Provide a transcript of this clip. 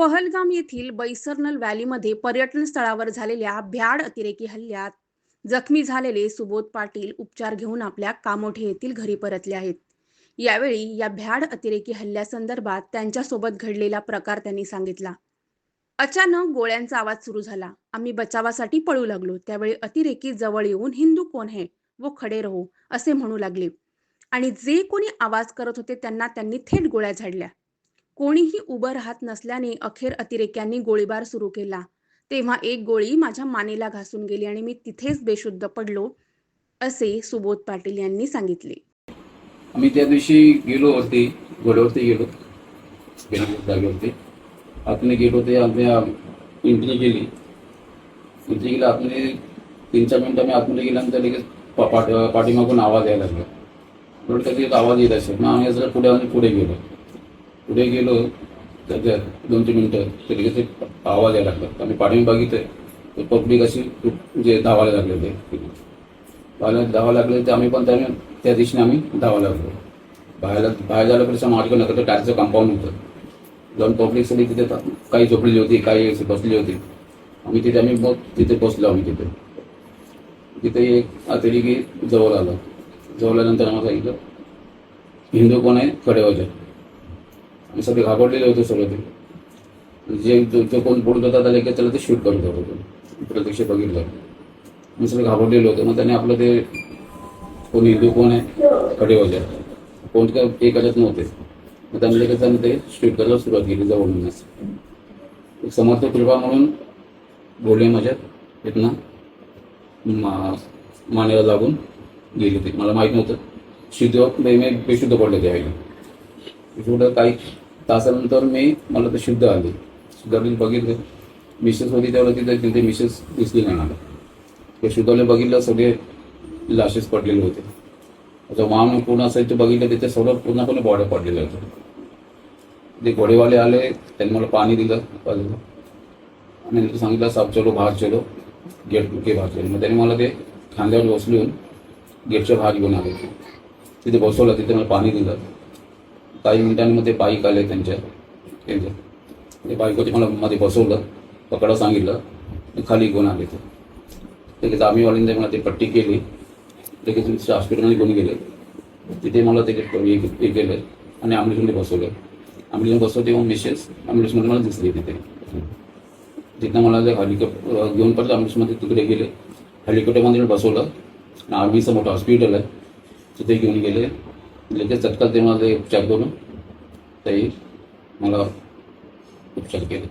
पहलगाम येथील बैसरनल व्हॅलीमध्ये पर्यटन स्थळावर झालेल्या भ्याड अतिरेकी हल्ल्यात जखमी झालेले सुबोध पाटील उपचार घेऊन आपल्या कामोठे येथील घरी परतले आहेत. यावेळी या भ्याड अतिरेकी हल्ल्यासंदर्भात त्यांच्यासोबत घडलेला प्रकार त्यांनी सांगितला. अचानक गोळ्यांचा आवाज सुरू झाला. आम्ही बचावासाठी पळू लागलो. त्यावेळी अतिरेकी जवळ येऊन हिंदू कोण हे? वो खडे रहो असे म्हणू लागले. आणि जे कोणी आवाज करत होते त्यांना त्यांनी थेट गोळ्या झाडल्या. कोणीही उभं राहत नसल्याने अखेर अतिरेक्यांनी गोळीबार सुरू केला. तेव्हा एक गोळी माझ्या मानेला घासून गेली आणि मी तिथेच बेशुद्ध पडलो असे सुबोध पाटील यांनी सांगितले. आम्ही त्या दिवशी गेलो होते घोड्यावरती गेलो जागेवरती आतमध्ये गेलो ते आम्ही एंट्री गेली एंट्री केली आतमध्ये तीन चार मिनिटं आम्ही आतमध्ये गेल्यानंतर लगेच पाठ पाठीमागून आवाज यायला लागला. थोडं कधी आवाज येत असेल. मग आम्ही पुढे आम्ही पुढे गेलो. पुढे गेलो तर त्या दोन तीन मिनटं तर लगेच आवाज यायला लागला. आम्ही पाडवी बघितलं. पब्लिक अशी म्हणजे धावायला लागले होते. धावायला धावा लागले तर आम्ही पण त्या त्या दिशेने आम्ही धावायला लागलो. बाहेर बाहेर झाल्यापर्यंत मार्ग नका तर टायरचं कंपाऊंड होतं. जाऊन पब्लिक सगळी तिथे काही झोपलेली होती काही असे बसली होती. आम्ही तिथे आम्ही मग तिथे बसलो आम्ही तिथे. तिथे एक अतिरेकी जवळ आलं. जवळ आल्यानंतर आम्हाला सांगितलं हिंदू कोण आहे? खडे मी सगळे घाबरलेले होते सगळे ते. जे जो कोण बोलत होता त्याला लगेच त्याला ते शूट करत होतं प्रत्यक्ष बघितलं. मी सगळे घाबरलेले होते. मग त्याने आपलं ते कोण हिंदू कोण आहे? खडे कोण काय ते करत नव्हते. मग त्यांनी लगेच त्यांनी ते शूट करायला सुरुवात केली जवळूनच एक समर्थ कृपा म्हणून बोलले माझ्यात इथनं मा मानेला लागून गेली ते मला माहीत नव्हतं. शुद्ध मी बेशुद्ध पडले त्यावेळी थोडं काही तासानंतर मी मला ते शुद्ध आले. शुद्ध बघितलं. मिसेस होती तेवढं तिथे तिथे मिसेस दिसली नाही मला. ते शुद्धवले बघितलं सगळे लाशेस पडलेले होते. आता वाहन पूर्ण असायचं बघितलं तिथे सगळं पूर्णपणे बॉड्या पडलेल्या होत्या ते घोडेवाले आले त्यांनी मला पाणी दिलं बाजूला आणि नंतर सांगितलं साप चलो बाहेर चलो गेट के बाहेर चलो मग त्यांनी मला ते खांद्यावर बसलून गेटच्या बाहेर घेऊन आले. तिथे बसवलं तिथे मला पाणी दिलं. काही मिनिटांमध्ये बाईक आले त्यांच्या. त्यांच्या ते बाईकवरती मला मध्ये बसवलं पकडा सांगितलं खाली घेऊन आले ते. लगेच आर्मीवाल्यांनी मला ते पट्टी केली. लगेच तुमच्या हॉस्पिटलमध्ये घेऊन गेले. तिथे मला ते हे हे केलं आणि ॲम्ब्युलन्समध्ये बसवलं. ॲम्ब्युलन्स बसवते तेव्हा मिसेस ॲम्ब्युलन्समध्ये मला दिसली तिथे. तिथनं मला ते हेलिकॉप्टर घेऊन परत ॲम्ब्युलन्समध्ये तिकडे गेले. हेलिकॉप्टरमध्ये बसवलं. आणि आर्मीचं मोठं हॉस्पिटल आहे. तिथे घेऊन गेले. लगेच तत्काळ ते मला उपचार करून ते मला उपचार केले